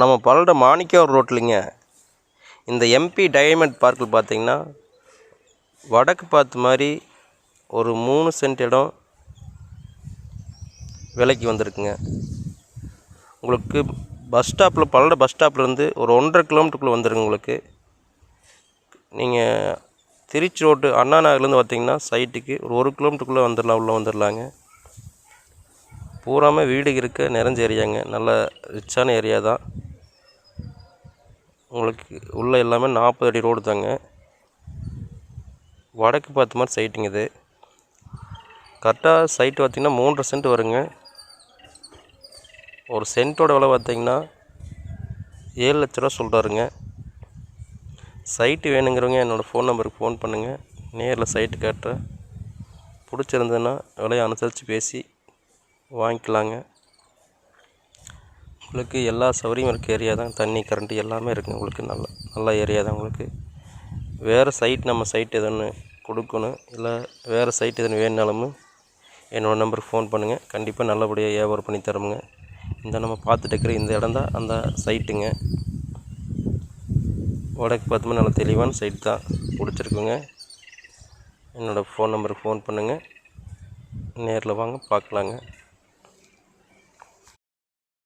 நம்ம பல்லட மாணிக்கவர் ரோட்லிங்க. இந்த MP diamond பார்க்கில் பார்த்தீங்கன்னா வடக்கு பார்த்து மாதிரி ஒரு மூணு சென்ட் இடம் விலைக்கு வந்திருக்குங்க. உங்களுக்கு பஸ் ஸ்டாப்பில் பல்லட பஸ் ஸ்டாப்லேருந்து ஒரு ஒன்றரை கிலோமீட்டருக்குள்ளே வந்துருங்க உங்களுக்கு. நீங்கள் திருச்சி ரோட்டு அண்ணா நகர்லேருந்து பார்த்தீங்கன்னா சைட்டுக்கு ஒரு ஒரு கிலோமீட்டருக்குள்ளே வந்துடலாம் உள்ளே வந்துடலாங்க பூராமே வீடு இருக்க நிறைஞ்ச ஏரியாங்க. நல்ல ரிச்சான ஏரியா தான். உங்களுக்கு உள்ளே எல்லாமே நாற்பது அடி ரோடு தாங்க. வடக்கு பார்த்த மாதிரி சைட்டுங்க இது. கரெக்டாக சைட்டு பார்த்திங்கன்னா மூன்றரை சென்ட் வருங்க. ஒரு சென்ட்டோட விலை பார்த்திங்கன்னா ஏழு லட்ச ரூபா சொல்கிறாருங்க சைட்டு வேணுங்கிறவங்க என்னோடய ஃபோன் நம்பருக்கு ஃபோன் பண்ணுங்கள் நேரில் சைட்டு காட்டுறேன். பிடிச்சிருந்ததுன்னா விலையை அனுசரித்து பேசி வாங்கிக்கலாங்க. உங்களுக்கு எல்லா சௌகரியம் இருக்க ஏரியா தான் தண்ணி கரண்ட்டு எல்லாமே இருக்குங்க உங்களுக்கு. நல்ல நல்ல ஏரியா தான் உங்களுக்கு. வேறு சைட் நம்ம சைட் எதுன்னு கொடுக்கணும். இல்லை வேறு சைட் எதுன்னு வேணுனாலும் என்னோடய நம்பருக்கு ஃபோன் பண்ணுங்கள் கண்டிப்பாக நல்லபடியாக வியாபாரம் பண்ணி தருமுங்க இந்த நம்ம பார்த்துட்டு இருக்கிற இந்த இடம் தான் அந்த சைட்டுங்க வடக்கு பார்த்தோம்னா நல்ல தெளிவான சைட் தான் பிடிச்சிருக்குங்க. என்னோடய ஃபோன் நம்பருக்கு ஃபோன் பண்ணுங்கள் நேரில் வாங்க பார்க்கலாங்க.